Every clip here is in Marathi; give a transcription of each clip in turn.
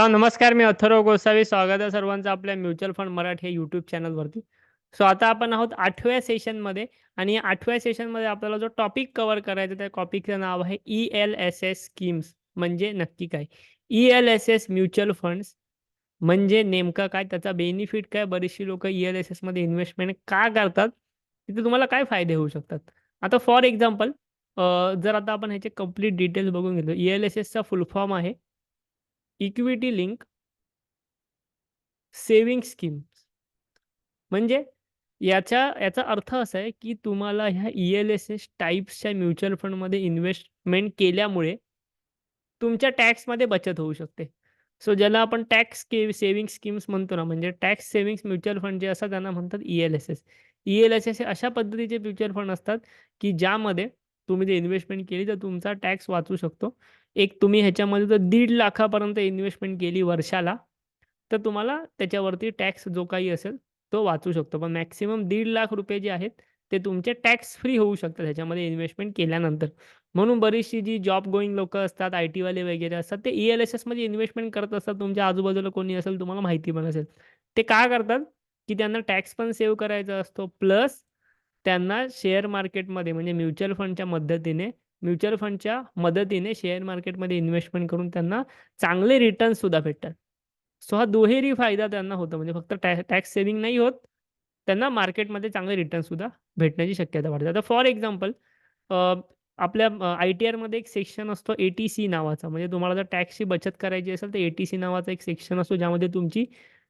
हा नमस्कार मी अथर्व गोसावी. स्वागत आहे सर्वांचं आपल्या mutual fund Marathi YouTube channel चॅनलवरती सो आता आपण आहोत आठव्या सेशनमध्ये आणि आठव्या आठव्या सेशनमध्ये आपल्याला जो टॉपिक कव्हर करायचा त्या टॉपिकचं नाव आहे E L S S schemes म्हणजे नक्की काय? E L S S mutual funds म्हणजे नेमकं काय? त्याचा बेनिफिट काय? बरीचशी लोक ई एल एस एसमध्ये इन्व्हेस्टमेंट का करतात? तिथे तुम्हाला काय फायदे होऊ शकतात? आता फॉर एक्झाम्पल जर आता आपण ह्याचे कंप्लीट डिटेल्स बघून घेतो ई एल एस एसचा फुल फॉर्म आहे. इक्विटी लिंक सेविंग स्कीम म्हणजे याचा याचा अर्थ असा आहे की तुम्हाला ह्या ई एल एस एस टाईप्सच्या म्युच्युअल फंडमध्ये इन्व्हेस्टमेंट केल्यामुळे तुमच्या टॅक्समध्ये बचत होऊ शकते. सो ज्याला आपण टॅक्स के सेविंग स्कीम्स म्हणतो ना म्हणजे टॅक्स सेविंग्स म्युच्युअल फंड जे असतात त्यांना म्हणतात E L S S E L S S हे अशा पद्धतीचे म्युच्युअल फंड असतात की ज्यामध्ये तुम्ही जे इन्व्हेस्टमेंट केली तर तुमचा टॅक्स वाचू शकतो. एक तुम्ही ह्याच्यामध्ये जर दीड लाखापर्यंत इन्व्हेस्टमेंट केली वर्षाला तर तुम्हाला त्याच्यावरती टॅक्स जो काही असेल तो वाचू शकतो. पण मॅक्सिमम दीड लाख रुपये जे आहेत ते तुमचे टॅक्स फ्री होऊ शकतात ह्याच्यामध्ये इन्व्हेस्टमेंट केल्यानंतर. म्हणून बरीचशी जी जॉब गोईंग लोक असतात आय टीवाले वगैरे असतात ते ई एल एस एसमध्ये इन्व्हेस्टमेंट करत असतात. तुमच्या आजूबाजूला कोणी असेल तुम्हाला माहिती पण असेल. ते का करतात? की त्यांना टॅक्स पण सेव्ह करायचा असतो प्लस त्यांना शेअर मार्केटमध्ये म्हणजे म्युच्युअल फंडच्या मदतीने म्युच्युअल फंडच्या मदतीने शेअर मार्केटमध्ये इन्व्हेस्टमेंट करून त्यांना चांगले रिटर्न्ससुद्धा भेटतात. सो हा दुहेरी फायदा त्यांना होतो. म्हणजे फक्त टॅ टॅक्स सेव्हिंग नाही होत त्यांना मार्केटमध्ये चांगले रिटर्न सुद्धा भेटण्याची शक्यता वाढते. आता फॉर एक्झाम्पल आपल्या आय टी आरमध्ये एक सेक्शन असतो ए टी सी नावाचा. म्हणजे तुम्हाला जर टॅक्सची बचत करायची असेल तर ए टी सी नावाचा एक सेक्शन असतो ज्यामध्ये तुमची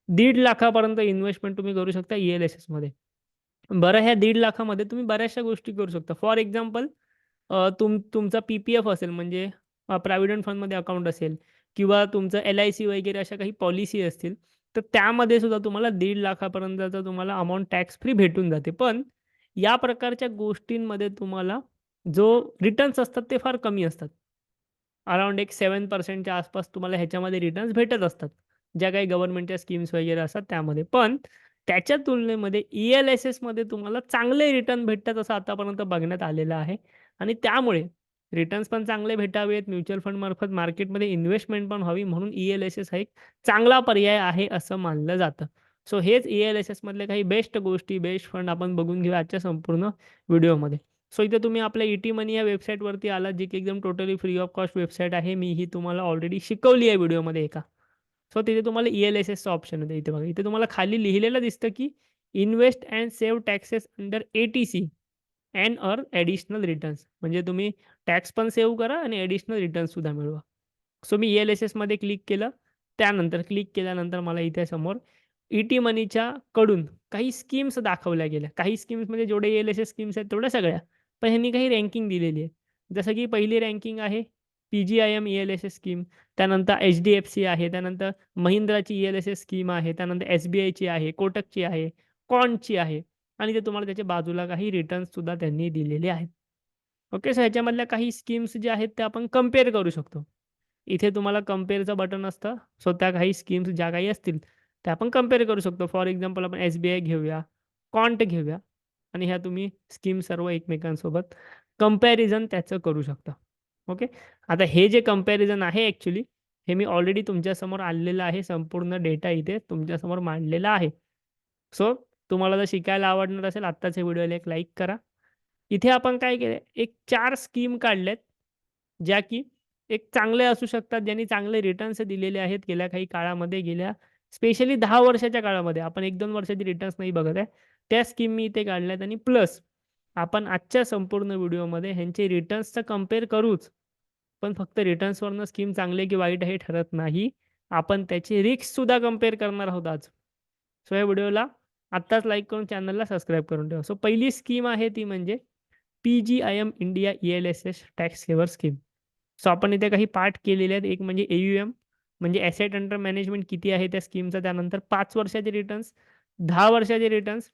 दीड लाखापर्यंत इन्व्हेस्टमेंट तुम्ही करू शकता ई एल एस एसमध्ये. बरं ह्या दीड लाखामध्ये तुम्ही बऱ्याचशा गोष्टी करू शकता. फॉर एक्झाम्पल तुम तुमचा पी पी एफ असेल म्हणजे प्रॉव्हिडंट फंडमध्ये अकाउंट असेल किंवा तुमचं एल आय सी वगैरे अशा काही पॉलिसी असतील तर त्यामध्ये सुद्धा तुम्हाला दीड लाखापर्यंतचा तुम्हाला अमाऊंट टॅक्स फ्री भेटून जाते. पण या प्रकारच्या गोष्टींमध्ये तुम्हाला जो रिटर्न्स असतात ते फार कमी असतात. अराउंड एक सेवन पर्सेंटच्या आसपास तुम्हाला ह्याच्यामध्ये रिटर्न्स भेटत असतात ज्या काही गव्हर्नमेंटच्या स्कीम्स वगैरे असतात त्यामध्ये. पण त्याच्या तुलनेमध्ये ई एल एस एसमध्ये तुम्हाला चांगले रिटर्न भेटतात असं आतापर्यंत बघण्यात आलेलं आहे. आणि त्यामुळे रिटर्न्स पण चांगले भेटावेत. म्युच्युअल फंडमार्फत मार्केटमध्ये इन्व्हेस्टमेंट पण व्हावी म्हणून ई एल एस एस हा एक चांगला पर्याय आहे असं मानलं जातं. सो हेच ई एल एस एसमधले काही बेस्ट गोष्टी बेस्ट फंड आपण बघून घेऊ आजच्या संपूर्ण व्हिडिओमध्ये सो इथे तुम्ही आपल्या ई टी मनी या वेबसाईटवरती आलात जी की एकदम totally free of cost website आहे. मी ही तुम्हाला ऑलरेडी शिकवली आहे व्हिडिओमध्ये एका. सो तिथे तुम्हाला ई एल एस एसचं ऑप्शन होतं इथे बघा इथे तुम्हाला खाली लिहिलेलं दिसतं की invest and save taxes under A T C and or additional returns. म्हणजे तुम्ही टॅक्स पण सेव्ह करा आणि ॲडिशनल रिटर्न्ससुद्धा मिळवा. सो मी ई एल एस एसमध्ये क्लिक केलं. त्यानंतर क्लिक केल्यानंतर मला इथे समोर ई टी मनीच्या कडून काही स्कीम्स दाखवल्या गेल्या. काही स्कीम्स म्हणजे जेवढे एल एस एस स्कीम्स आहेत तेवढ्या सगळ्या. पण ह्यांनी काही रँकिंग दिलेली आहे जसं की पहिली रँकिंग आहे P G I M E L S S scheme त्यानंतर एच डी एफ सी आहे. त्यानंतर महिंद्राची E L S S scheme आहे. त्यानंतर एस बी आयची आहे. कोटकची आहे. कॉनची आहे. आणि ते तुम्हाला त्याच्या बाजूला काही रिटर्न्ससुद्धा त्यांनी दिलेले आहेत. ओके सो ह्याच्यामधल्या काही स्कीम्स ज्या आहेत त्या आपण कंपेअर करू शकतो. इथे तुम्हाला कम्पेअरचं बटन असतं. सो त्या काही स्कीम्स ज्या काही असतील त्या आपण कंपेअर करू शकतो. फॉर एक्झाम्पल आपण एस बी आय घेऊया कॉन्ट घेऊया आणि ह्या तुम्ही स्कीम सर्व एकमेकांसोबत कंपॅरिझन त्याचं करू शकता. ओके आता हे जे कंपॅरिझन आहे ॲक्च्युली हे मी ऑलरेडी तुमच्यासमोर आणलेलं आहे. संपूर्ण डेटा इथे तुमच्यासमोर मांडलेला आहे. सो तुम्हाला जर शिकायला आवडणार असेल आत्ताच हे व्हिडिओला एक लाईक करा. इथे आपण काय केले एक चार स्कीम काढल्यात ज्या की एक चांगले असू शकतात ज्यांनी चांगले रिटर्न्स दिलेले आहेत गेल्या काही काळामध्ये गेल्या स्पेशली दहा वर्षाच्या काळामध्ये. आपण एक दोन वर्षाचे रिटर्न्स नाही बघत आहे. त्या स्कीम मी इथे काढल्यात आणि प्लस आपण आजच्या संपूर्ण व्हिडिओमध्ये ह्यांचे रिटर्न्सचं कंपेअर करूच. पण फक्त रिटर्न्सवरनं स्कीम चांगले की वाईट हे ठरत नाही. आपण त्याची रिक्ससुद्धा कंपेअर करणार आहोत आज. सो या व्हिडिओला आत्ताच लाईक करून चॅनलला सबस्क्राईब करून ठेवा. सो पहिली स्कीम आहे ती म्हणजे P G I M India E L S S tax saver scheme so आपण इथे काही पार्ट केलेले आहेत. एक म्हणजे ए यू एम म्हणजे ॲसेट अंडर मॅनेजमेंट किती आहे त्या स्कीमचा त्यानंतर पाच वर्षाचे रिटर्न्स दहा वर्षाचे returns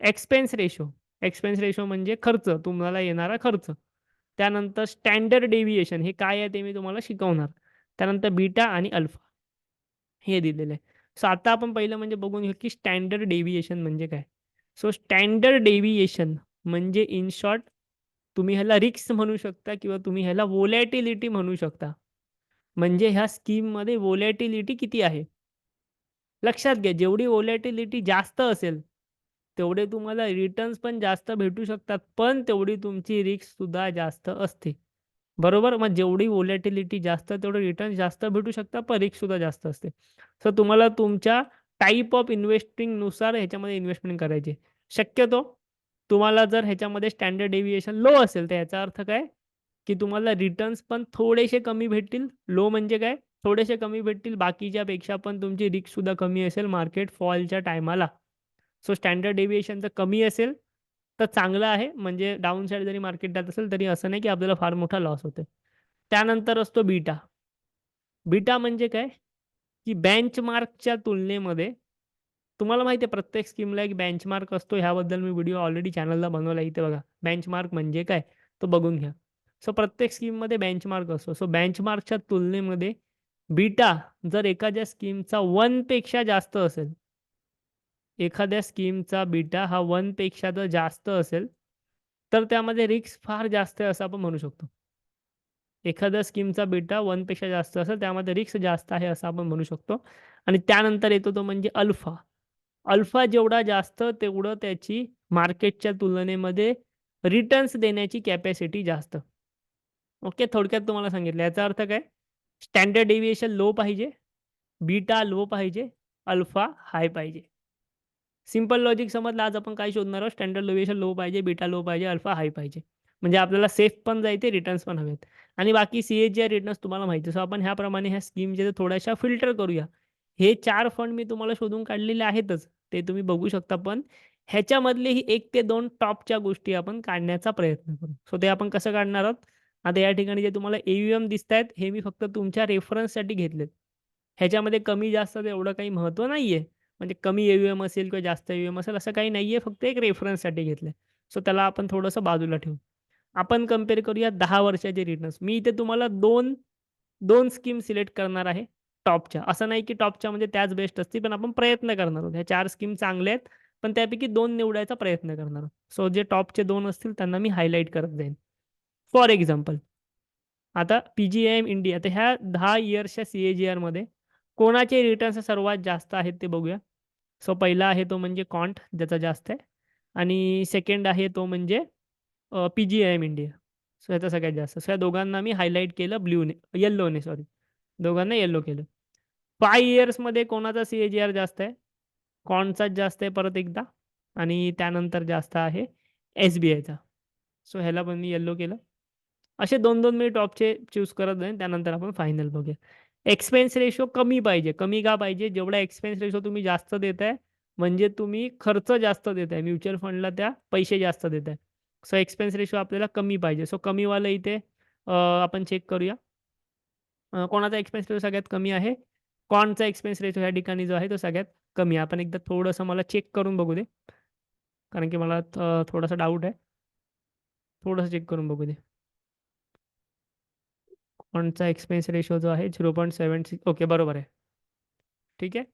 expense ratio expense ratio म्हणजे खर्च तुम्हाला येणारा खर्च. त्यानंतर स्टँडर्ड डेव्हिएशन हे काय आहे ते मी तुम्हाला शिकवणार. त्यानंतर बीटा आणि अल्फा हे दिलेलं आहे. सो आता आपण पहिलं म्हणजे बघून घेऊ की स्टँडर्ड डेव्हिएशन म्हणजे काय सो स्टँडर्ड डेव्हिएशन म्हणजे इन शॉर्ट तुम्ही ह्याला रिक्स म्हणू शकता किंवा तुम्ही ह्याला वोलॅटिलिटी म्हणू शकता म्हणजे ह्या स्कीममध्ये वोलॅटिलिटी किती आहे? लक्षात घ्या जेवढी व्होलॅटिलिटी जास्त असेल, तेवढे तुम्हाला रिटर्न्स पण जास्त भेटू शकतात. पण तेवढी तुमची रिक्ससुद्धा जास्त असते. बरोबर? मग जेवढी व्होलॅटिलिटी जास्त तेवढं रिटर्न जास्त भेटू शकतात, पण रिस्कसुद्धा जास्त असते. सो तुम्हाला तुमच्या टाईप ऑफ इन्व्हेस्टिंगनुसार ह्याच्यामध्ये इन्व्हेस्टमेंट करायची शक्यतो तुम्हाला जर ह्याच्यामध्ये स्टँडर्ड डेव्हिएशन लो असेल, तर याचा अर्थ काय? की तुम्हाला रिटर्न्स पण थोडेसे कमी भेटतील. लो म्हणजे काय? थोडेसे कमी भेटतील. बाकीच्या पेक्षा पण तुमची रिस्कसुद्धा कमी असेल मार्केट फॉलच्या टायमाला. सो स्टँडर्ड डेव्हिएशन जर कमी असेल, तर चांगलं आहे. म्हणजे डाउन साइड जरी मार्केट जात असेल, तरी असं नाही की आपल्याला फार मोठा लॉस होते त्यानंतर असतो बीटा. बीटा म्हणजे काय? की बेंचमार्कच्या तुलनेमध्ये तुम्हाला माहिती आहे प्रत्येक स्कीमला एक बेंचमार्क असतो. ह्याबद्दल मी व्हिडिओ ऑलरेडी चॅनलला बनवला इथे बघा. बेंचमार्क म्हणजे काय? तो बघून घ्या. सो प्रत्येक स्कीममध्ये बेंचमार्क असतो. सो बेंचमार्कच्या तुलनेमध्ये बीटा जर एखाद्या स्कीमचा 1 पेक्षा जास्त असेल एखाद्या स्कीमचा बीटा हा वनपेक्षा जर जास्त असेल, तर त्यामध्ये रिस्क फार जास्त आहे असं आपण म्हणू शकतो. एखाद्या स्कीमचा बीटा वनपेक्षा जास्त असेल, त्यामध्ये रिस्क जास्त आहे असं आपण म्हणू शकतो. आणि त्यानंतर येतो तो म्हणजे अल्फा. अल्फा जेवढा जास्त तेवढं त्याची मार्केटच्या तुलनेमध्ये रिटर्न्स देण्याची कॅपॅसिटी जास्त. ओके. थोडक्यात तुम्हाला सांगितलं. याचा अर्थ काय? स्टँडर्ड डेव्हिएशन लो पाहिजे, बीटा लो पाहिजे, अल्फा हाय पाहिजे. सिंपल लॉजिक समजलं. आज आपण काय शोधणार आहोत? स्टँडर्ड लोवेशन लो पाहिजे, बीटा लो पाहिजे, अल्फा हाय पाहिजे. म्हणजे आपल्याला सेफ पण जायचे, रिटर्न्स पण हवेत. आणि बाकी सी एच जी रिटर्न्स तुम्हाला माहिती आहे. सो आपण ह्याप्रमाणे ह्या स्कीमच्या थोड्याशा फिल्टर करूया. हे चार फंड मी तुम्हाला शोधून काढलेले आहेतच. ते तुम्ही बघू शकता. पण ह्याच्यामधलेही एक ते दोन टॉपच्या गोष्टी आपण काढण्याचा प्रयत्न करू. सो ते आपण कसं काढणार आहोत? आता या ठिकाणी जे तुम्हाला ए-यू-एम दिसतायत, हे मी फक्त तुमच्या रेफरन्ससाठी घेतलेत. ह्याच्यामध्ये कमी जास्त एवढं काही महत्त्व आहे म्हणजे कमी ए-यू-एम असेल किंवा जास्त यू एम असेल असं काही नाहीये. फक्त एक रेफरन्ससाठी घेतलंय. सो त्याला आपण थोडंसं बाजूला ठेवू. आपण कंपेअर करूया दहा वर्षाचे रिटर्न्स. मी इथे तुम्हाला 2 2 स्कीम सिलेक्ट करणार आहे टॉपच्या. असं नाही की टॉपच्या म्हणजे त्याच बेस्ट असतील, पण आपण प्रयत्न करणार आहोत. ह्या चार स्कीम चांगल्या आहेत, पण त्यापैकी दोन निवडायचा प्रयत्न करणार आहोत. सो जे टॉपचे दोन असतील त्यांना मी हायलाईट करत जाईन. फॉर एक्झाम्पल आता पी जी एम इंडिया. तर ह्या दहा इयर्सच्या सी-ए-जी-आरमध्ये कोणाचे रिटर्न्स सर्वात जास्त आहेत ते बघूया. सो पहिला आहे तो म्हणजे कॉन्ट ज्याचा जास्त आहे आणि सेकंड आहे तो म्हणजे पी-जी-आय-एम इंडिया. सो ह्याचा सगळ्यात जास्त. सो या दोघांना मी हायलाईट केलं ब्ल्यूने येल्लोने सॉरी. दोघांना येल्लो केलं. फाय इयर्समध्ये कोणाचा सी-ए-जी-आर जास्त आहे? कॉन्टचाच जास्त आहे परत एकदा आणि त्यानंतर जास्त आहे एस-बी-आयचा. सो ह्याला पण मी येल्लो केलं. असे 2-2 मी टॉपचे चूज करत जाईन. त्यानंतर आपण फायनल बघूया. एक्सपेन्स रेशो कमी पाहिजे. कमी का पाहिजे? जेवढा एक्सपेन्स रेशो तुम्ही जास्त देताय, म्हणजे तुम्ही खर्च जास्त देताय. म्युच्युअल फंडला त्या पैसे जास्त देताय. सो एक्सपेन्स रेशो आपल्याला कमी पाहिजे. सो कमीवालं इथे आपण चेक करूया. कोणाचा एक्सपेन्स रेशो सगळ्यात कमी आहे? कॉनचा एक्सपेन्स रेशो ह्या ठिकाणी जो आहे तो सगळ्यात कमी आहे. आपण एकदा थोडंसं मला चेक करून बघू दे. कारण की मला थोडासा डाऊट आहे. थोडंसं चेक करून बघू दे. क्वांटचा एक्सपेन्स रेशो जो आहे 0.76 ओके बरोबर आहे. ठीक आहे.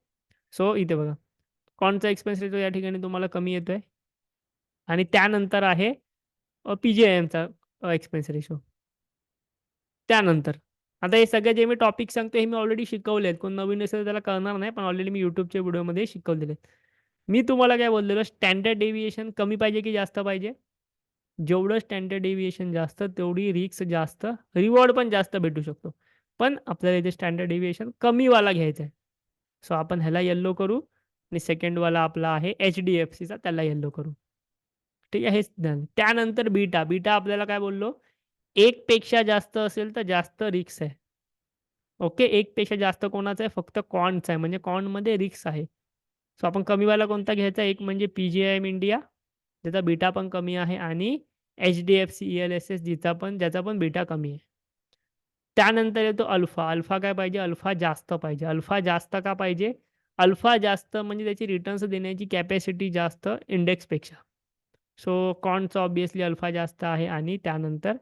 सो इथे बघा. कॉनचा एक्सपेन्स रेशो या ठिकाणी तुम्हाला कमी येतोय. आणि त्यानंतर आहे पी-जी-आय-एमचा एक्सपेन्स रेशो. त्यानंतर आता हे सगळे जे मी टॉपिक सांगतो हे मी ऑलरेडी शिकवलेत. कोण नवीन असेल त्याला कळणार नाही. पण ऑलरेडी मी YouTubeच्या व्हिडिओमध्ये शिकवलेले आहेत. मी तुम्हाला काय बोललेलो स्टँडर्ड डेव्हिएशन कमी पाहिजे की जास्त पाहिजे? जेवढं स्टँडर्ड डेव्हिएशन जास्त तेवढी रिक्स जास्त, रिवॉर्ड पण जास्त भेटू शकतो. पण आपल्याला इथे स्टँडर्ड डेव्हिएशन कमीवाला घ्यायचा आहे. सो आपण ह्याला येल्लो करू आणि सेकंडवाला आपला आहे एच-डी-एफ-सीचा त्याला येल्लो करू. ठीक आहे. हेच त्यानंतर बीटा. बीटा आपल्याला काय बोललो? 1 पेक्षा जास्त असेल तर जास्त रिक्स आहे. ओके. 1 पेक्षा जास्त कोणाचा आहे? फक्त क्वांटचा आहे. म्हणजे कॉनमध्ये रिक्स आहे. सो आपण कमीवाला कोणता घ्यायचा? एक म्हणजे पी-जी-आय-एम इंडिया ज्याचा बीटा पण कमी आहे आणि एच-डी-एफ-सी ई-एल-एस-एस जिचा पण ज्याचा पण बीटा कमी आहे. त्यानंतर येतो अल्फा. अल्फा काय पाहिजे? अल्फा जास्त पाहिजे. अल्फा जास्त का पाहिजे? अल्फा जास्त म्हणजे त्याची रिटर्न्स देण्याची कॅपॅसिटी जास्त इंडेक्सपेक्षा. सो कॉन्टचा ऑब्विसली अल्फा जास्त आहे आणि त्यानंतर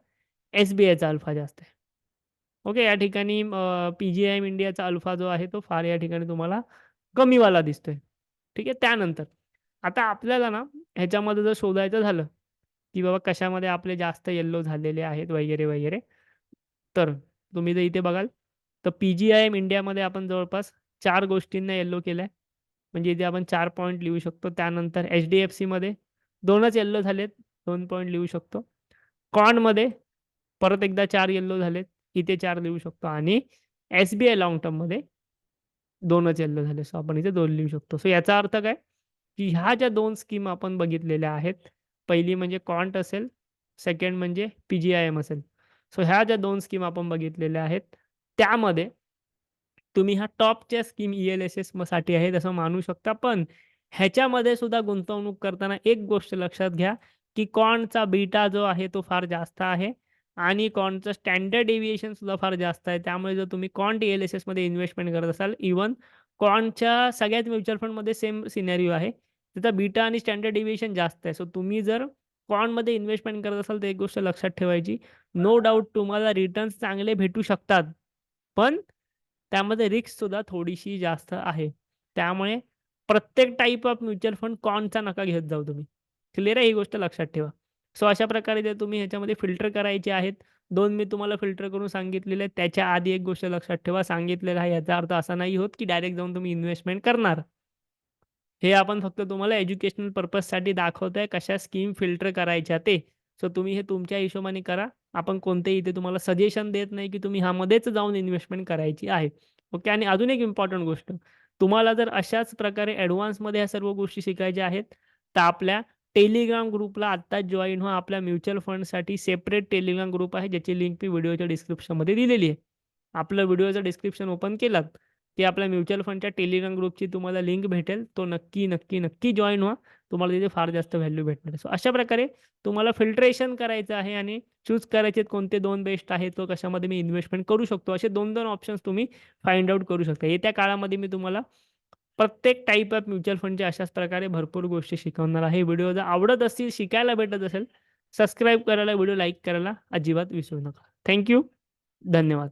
एस-बी-आयचा अल्फा जास्त आहे. ओके. या ठिकाणी पी-जी-आय-एम इंडियाचा अल्फा जो आहे तो फार या ठिकाणी तुम्हाला कमीवाला दिसतोय. ठीक आहे. त्यानंतर आता आपल्याला ना ह्याच्यामध्ये जर शोधायचं झालं, की बाबा कशामध्ये आपले जास्त येल्लो झालेले आहेत वगैरे, वगैरे. तर तुम्ही जर इथे बघाल तर पी-जी-आय-एम इंडियामध्ये आपण जवळपास चार गोष्टींना येलो आहे म्हणजे इथे आपण चार पॉईंट लिहू शकतो. त्यानंतर एच-डी-एफ-सीमध्ये दोनच येल्लो झालेत. दोन पॉईंट लिहू शकतो. कॉनमध्ये परत एकदा चार येल्लो झालेत. इथे चार लिहू शकतो आणि एस-बी-आय लाँग टर्ममध्ये दोनच येल्लो झाले. सो आपण इथे दोन लिहू शकतो. सो याचा अर्थ काय? की ह्या ज्या दोन स्कीम आपण बघितलेल्या आहेत. पहिली म्हणजे क्वांट असेल, सेकंड म्हणजे पी-जी-आय-एम असेल. सो ह्या ज्या दोन स्कीम आपण बघितलेल्या आहेत, त्यामध्ये तुम्ही ह्या टॉपच्या स्कीम ई-एल-एस-एससाठी आहेत असं मानू शकता. पण ह्याच्यामध्ये सुद्धा गुंतवणूक करताना एक गोष्ट लक्षात घ्या, की कॉनचा बीटा जो आहे तो फार जास्त आहे आणि कॉनचं स्टँडर्ड एव्हिएशन सुद्धा फार जास्त आहे. त्यामुळे जर तुम्ही कॉन्ट ई-एल-एस-एसमध्ये इन्व्हेस्टमेंट करत असाल, इव्हन क्वांटच्या सगळ्याच म्युच्युअल फंडमध्ये सेम सिनेरिओ आहे. त्याचा बीटा आणि स्टँडर्ड डेव्हिएशन जास्त आहे. सो तुम्ही जर क्वांटमध्ये इन्व्हेस्टमेंट करत असाल, तर एक गोष्ट लक्षात ठेवायची, नो डाउट तुम्हाला रिटर्न्स चांगले भेटू शकतात. पण त्यामध्ये रिस्कसुद्धा थोडीशी जास्त आहे. त्यामुळे प्रत्येक टाइप ऑफ म्युच्युअल फंड क्वांटचा नका घेत जाऊ तुम्ही. क्लिअर आहे ही गोष्ट लक्षात ठेवा. सो अशा प्रकारे जर तुम्ही ह्याच्यामध्ये फिल्टर करायचे आहेत. दोन मी तुम्हाला फिल्टर करून सांगितलेले त्याच्या आधी एक गोष्ट लक्षात ठेवा, सांगितलेला आहे याचा अर्थ असा नाही होत, की डायरेक्ट जाऊन तुम्ही इन्व्हेस्टमेंट करणार. हे आपण फक्त तुम्हाला एज्युकेशनल पर्पजसाठी दाखवतोय, कशा स्कीम फिल्टर करायच्या ते. सो तुम्ही हे तुमच्या हिशोबाने करा. आपण कोणतेही इथे तुम्हाला सजेशन देत नाही, की तुम्ही ह्यामध्येच जाऊन इन्व्हेस्टमेंट करायची आहे. ओके आणि अजून एक इम्पॉर्टंट गोष्ट, तुम्हाला जर अशाच प्रकारे ॲडव्हान्समध्ये ह्या सर्व गोष्टी शिकायच्या आहेत, तर आपल्या टेलिग्राम ग्रुपला आत्ताच जॉईन व्हा. आपल्या म्युच्युअल फंडसाठी सेपरेट टेलिग्राम ग्रुप आहे, ज्याची लिंक मी व्हिडिओच्या डिस्क्रिप्शनमध्ये दिलेली आहे. आपलं व्हिडिओचं डिस्क्रिप्शन ओपन केलात, की आपल्या म्युच्युअल फंडच्या टेलिग्राम ग्रुपची तुम्हाला लिंक भेटेल. तो नक्की, नक्की, नक्की जॉईन व्हा. तुम्हाला तिथे फार जास्त व्हॅल्यू भेटणार सो अशा प्रकारे तुम्हाला फिल्ट्रेशन करायचं आहे आणि चूज करायचे कोणते दोन बेस्ट आहेत, तो कशामध्ये मी इन्व्हेस्टमेंट करू शकतो. असे 2-2 ऑप्शन्स तुम्ही फाइंड आउट करू शकता. येत्या काळामध्ये मी तुम्हाला प्रत्येक टाईप ऑफ म्युच्युअल फंडच्या अशाच प्रकारे भरपूर गोष्टी शिकवणार आहे. व्हिडिओ जर आवडत असतील, शिकायला भेटत असेल, सबस्क्राईब करायला, व्हिडिओ लाईक करायला अजिबात विसरू नका. थँक्यू धन्यवाद.